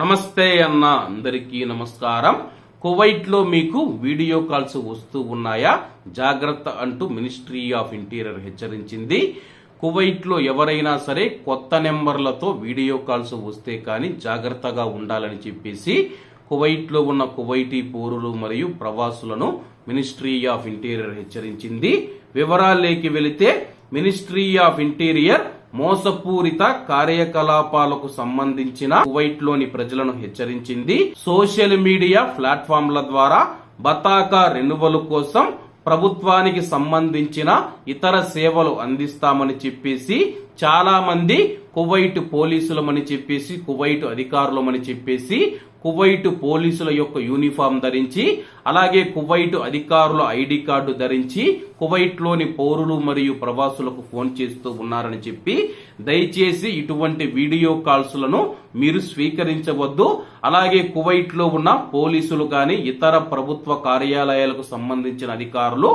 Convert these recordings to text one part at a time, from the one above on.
నమస్తే అన్న అందరికీ నమస్కారం. కువైట్లో మీకు వీడియో కాల్స్ వస్తూ ఉన్నాయా? జాగ్రత్త అంటూ మినిస్ట్రీ ఆఫ్ ఇంటీరియర్ హెచ్చరించింది. కువైట్లో ఎవరైనా సరే కొత్త నెంబర్లతో వీడియో కాల్స్ వస్తే కానీ జాగ్రత్తగా ఉండాలని చెప్పేసి కువైట్లో ఉన్న కువైటీ పౌరులు మరియు ప్రవాసులను మినిస్ట్రీ ఆఫ్ ఇంటీరియర్ హెచ్చరించింది. వివరాల్లోకి వెళితే మినిస్ట్రీ ఆఫ్ ఇంటీరియర్ మోసపూరిత కార్యకలాపాలకు సంబంధించిన కువైట్లోని ప్రజలను హెచ్చరించింది. సోషల్ మీడియా ప్లాట్ఫామ్ల ద్వారా బతాకా రెన్యువల్ కోసం ప్రభుత్వానికి సంబంధించిన ఇతర సేవలు అందిస్తామని చెప్పేసి చాలామంది కువైట్ పోలీసులమని చెప్పేసి కువైట్ అధికారులమని చెప్పేసి కువైట్ పోలీసుల యొక్క యూనిఫామ్ ధరించి అలాగే కువైట్ అధికారుల ఐడి కార్డు ధరించి కువైట్లోని పౌరులు మరియు ప్రవాసులకు ఫోన్ చేస్తూ ఉన్నారని చెప్పి దయచేసి ఇటువంటి వీడియో కాల్స్లను మీరు స్వీకరించవద్దు. అలాగే కువైట్లో ఉన్న పోలీసులు కానీ ఇతర ప్రభుత్వ కార్యాలయాలకు సంబంధించిన అధికారులు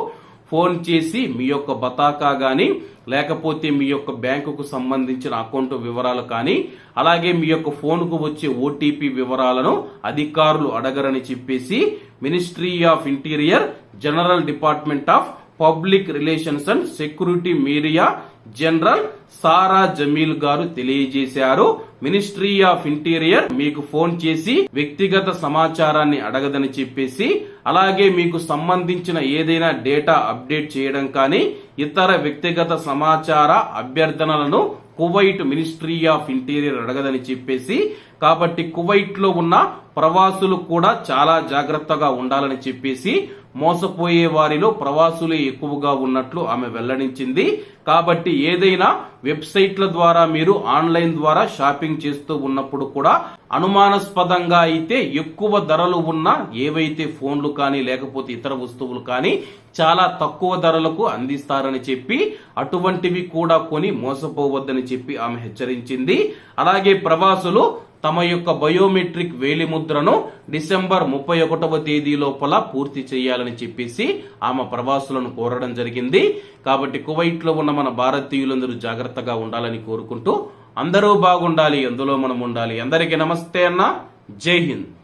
ఫోన్ చేసి మీ యొక్క బతాకా కానీ లేకపోతే మీ యొక్క బ్యాంకుకు సంబంధించిన అకౌంట్ వివరాలు కానీ అలాగే మీ యొక్క ఫోన్కు వచ్చే ఓటీపీ వివరాలను అధికారులు అడగరని చెప్పేసి ministry of interior general department of public relations and security media general Sara Jamil గారు తెలియజేశారు. మినిస్ట్రీ ఆఫ్ ఇంటీరియర్ మీకు ఫోన్ చేసి వ్యక్తిగత సమాచారాన్ని అడగదని చెప్పేసి అలాగే మీకు సంబంధించిన ఏదైనా డేటా అప్డేట్ చేయడం కానీ ఇతర వ్యక్తిగత సమాచార అభ్యర్థనలను కువైట్ మినిస్ట్రీ ఆఫ్ ఇంటీరియర్ అడగదని చెప్పేసి కాబట్టి కువైట్లో ఉన్న ప్రవాసులు కూడా చాలా జాగ్రత్తగా ఉండాలని చెప్పేసి మోసపోయే వారిలో ప్రవాసులే ఎక్కువగా ఉన్నట్లు ఆమె వెల్లడించింది. కాబట్టి ఏదైనా వెబ్సైట్ల ద్వారా మీరు ఆన్లైన్ ద్వారా షాపింగ్ చేస్తూ ఉన్నప్పుడు కూడా అనుమానాస్పదంగా అయితే ఎక్కువ ధరలు ఉన్న ఏవైతే ఫోన్లు కానీ లేకపోతే ఇతర వస్తువులు కానీ చాలా తక్కువ ధరలకు అందిస్తారని చెప్పి అటువంటివి కూడా కొని మోసపోవద్దని చెప్పి ఆమె హెచ్చరించింది. అలాగే ప్రవాసులు తమ యొక్క బయోమెట్రిక్ వేలిముద్రను డిసెంబర్ ముప్పై ఒకటవ తేదీ లోపల పూర్తి చేయాలని చెప్పేసి ఆమె ప్రవాసులను కోరడం జరిగింది. కాబట్టి కువైట్లో ఉన్న మన భారతీయులందరూ జాగ్రత్తగా ఉండాలని కోరుకుంటూ అందరూ బాగుండాలి అందులో మనం ఉండాలి. అందరికీ నమస్తే అన్న. జై హింద్.